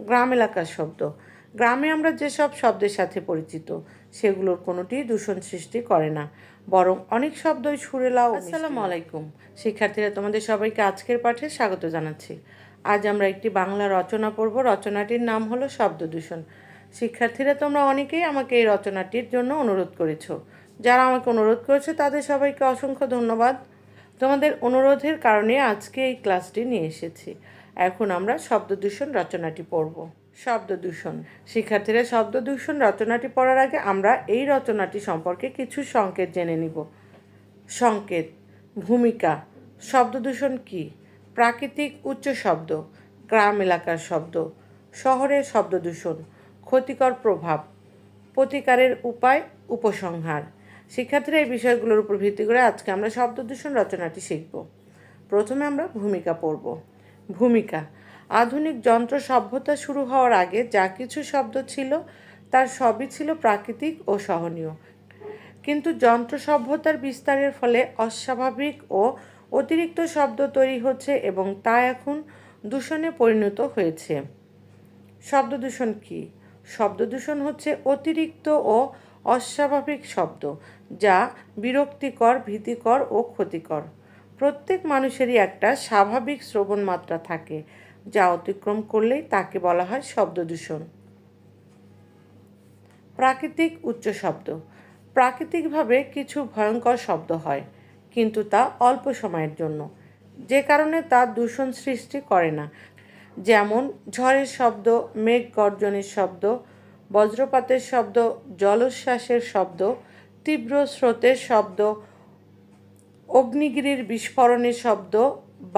গ্রাম এলাকার শব্দ। গ্রামে আমরা যেসব শব্দের সাথে পরিচিত সেগুলোর কোনোটি দূষণ সৃষ্টি করে না। বরং অনেক শব্দই সুরেলাও আসসালামু আলাইকুম। শিক্ষার্থীরা তোমাদের সবাইকে আজকের পাঠে স্বাগত জানাচ্ছি। আজ আমরা একটি বাংলা রচনা পড়ব। রচনাটির নাম হলো শব্দ দূষণ। শিক্ষার্থীরা তোমরা অনেকেই আমাকে এই রচনাটির জন্য অনুরোধ করেছ। যারা আমাকে অনুরোধ করেছে তাদের সবাইকে অসংখ্য ধন্যবাদ। তোমাদের অনুরোধের কারণে আজকে এই ক্লাসটি নিয়ে এসেছি। এখন আমরা শব্দ দূষণ রচনাটি পড়ব। শব্দ দূষণ শিক্ষার্থীরা শব্দ দূষণ রচনাটি পড়ার আগে আমরা এই রচনাটি সম্পর্কে কিছু সংকেত জেনে নিব। সংকেত। ভূমিকা। শব্দ দূষণ কী? প্রাকৃতিক উচ্চ শব্দ। গ্রাম এলাকার শব্দ। শহরের শব্দ দূষণ ক্ষতিকর প্রভাব। প্রতিকারের উপায় উপসংহার। শিক্ষার্থীরা এই বিষয়গুলোর উপর ভিত্তি করে আজকে আমরা শব্দ দূষণ রচনাটি শিখব। প্রথমে আমরা ভূমিকা পড়ব। ভূমিকা। আধুনিক যন্ত্র সভ্যতা শুরু হওয়ার আগে যা কিছু শব্দ ছিল, তার সবই ছিল প্রাকৃতিক ও সহনীয়। কিন্তু যন্ত্র সভ্যতার বিস্তারের ফলে অস্বাভাবিক ও অতিরিক্ত শব্দ তৈরি হচ্ছে এবং তা এখন দূষণে পরিণত হয়েছে। শব্দ দূষণ কী? শব্দ দূষণ হচ্ছে অতিরিক্ত ও অস্বাভাবিক শব্দ, যা বিরক্তিকর, ভীতিকর ও ক্ষতিকর। প্রত্যেক মানুষেরই একটা স্বাভাবিক শ্রবণ মাত্রা থাকে, যা অতিক্রম করলেই তাকে বলা হয় শব্দ দূষণ। প্রাকৃতিক উচ্চ শব্দ। প্রাকৃতিকভাবে কিছু ভয়ঙ্কর শব্দ হয়, কিন্তু তা অল্প সময়ের জন্য। যে কারণে তা দূষণ সৃষ্টি করে না। যেমন ঝড়ের শব্দ, মেঘ গর্জনের শব্দ, বজ্রপাতের শব্দ, জলোচ্ছ্বাসের শব্দ, তীব্র স্রোতের শব্দ অগ্নিগিরির বিস্ফোরণের শব্দ,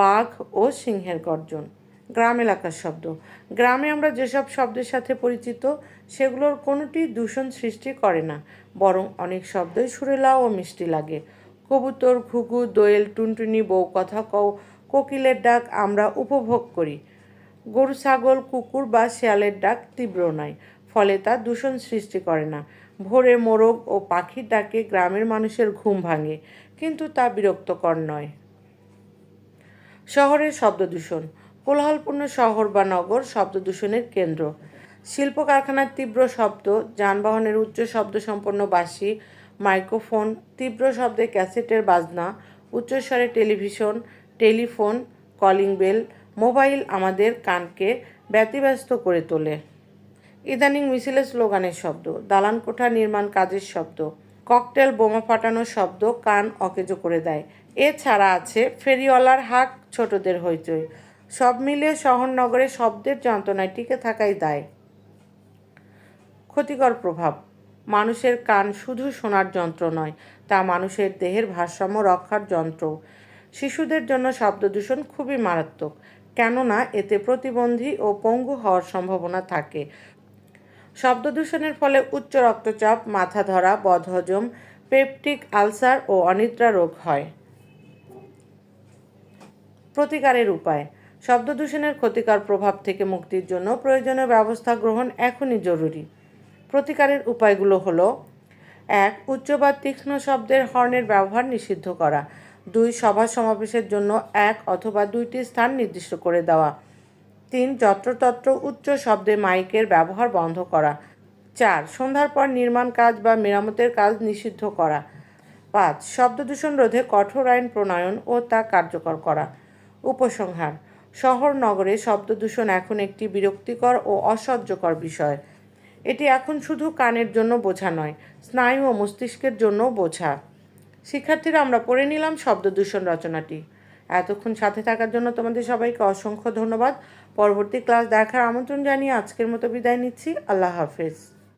বাঘ ও সিংহের গর্জন। গ্রাম এলাকার শব্দ। গ্রামে আমরা যেসব শব্দের সাথে পরিচিত, সেগুলোর কোনোটি দূষণ সৃষ্টি করে না, বরং অনেক শব্দই সুরেলা ও মিষ্টি লাগে। কবুতর, ঘুঘু, দোয়েল, টুনটুনি, বউ কথা কও, কোকিলের ডাক আমরা উপভোগ করি। গরু, ছাগল, কুকুর বা শেয়ালের ডাক তীব্র নয়। ফলে তা দূষণ সৃষ্টি করে না। ভোরে মোরগ ও পাখির ডাকে গ্রামের মানুষের ঘুম ভাঙে, কিন্তু তা বিরক্তকর নয়। শহরের শব্দ দূষণ। কোলাহলপূর্ণ শহর বা নগর শব্দ দূষণের কেন্দ্র। শিল্প কারখানার তীব্র শব্দ, যানবাহনের উচ্চ শব্দ সম্পন্ন বাসি মাইক্রোফোন, তীব্র শব্দে ক্যাসেটের বাজনা উচ্চস্বরে television, telephone, calling bell, mobile আমাদের কানকে ব্যতিব্যস্ত করে তোলে। ইদানিং মিছিলের স্লোগানের শব্দ, দালান কোঠা নির্মাণ কাজের শব্দ, ককটেল বোমা ফাটানোর শব্দ কান অকেজো করে দেয়। এছাড়া আছে ফেরিওয়ালার হাক ছোটদের হইচই। সব মিলিয়ে শহর নগরে শব্দের যন্ত্রণায় টিকে থাকাই দায়। ক্ষতিকর প্রভাব। মানুষের কান শুধু শোনার যন্ত্র নয়, তা মানুষের দেহের ভারসাম্য রক্ষার যন্ত্র। শিশুদের জন্য শব্দ দূষণ খুবই মারাত্মক, কেননা এতে প্রতিবন্ধী ও পঙ্গু হওয়ার সম্ভাবনা থাকে। শব্দ দূষণের ফলে উচ্চ রক্তচাপ, মাথা ধরা, বদহজম, পেপটিক আলসার ও অনিদ্রা রোগ হয়। প্রতিকারের উপায়। শব্দ দূষণের ক্ষতিকর প্রভাব থেকে মুক্তির জন্য প্রয়োজনীয় ব্যবস্থা গ্রহণ এখনই জরুরি। প্রতিকারের উপায়গুলো হলো, এক, উচ্চ বা তীক্ষ্ণ শব্দের হর্নের ব্যবহার নিষিদ্ধ করা। দুই, সভা সমাবেশের জন্য এক অথবা দুইটি স্থান নির্দিষ্ট করে দেওয়া। তিন যত্রতত্র উচ্চ শব্দে মাইকের ব্যবহার বন্ধ করা। চার, সন্ধ্যার পর নির্মাণ কাজ বা মেরামতের কাজ নিষিদ্ধ করা। পাঁচ, শব্দ দূষণ রোধে কঠোর আইন প্রণয়ন ও তা কার্যকর করা। উপসংহার, শহর নগরে শব্দ দূষণ এখন একটি বিরক্তিকর ও অসহ্যকর বিষয়। এটি এখন শুধু কানের জন্য বোঝা নয়, স্নায়ু ও মস্তিষ্কের জন্য বোঝা। শিক্ষার্থীরা আমরা পড়ে নিলাম শব্দ দূষণ রচনাটি। এতক্ষণ সাথে থাকার জন্য তোমাদের সবাইকে অসংখ্য ধন্যবাদ। পরবর্তী ক্লাস দেখার আমন্ত্রণ জানিয়ে আজকের মতো বিদায় নিচ্ছি। আল্লাহ হাফেজ।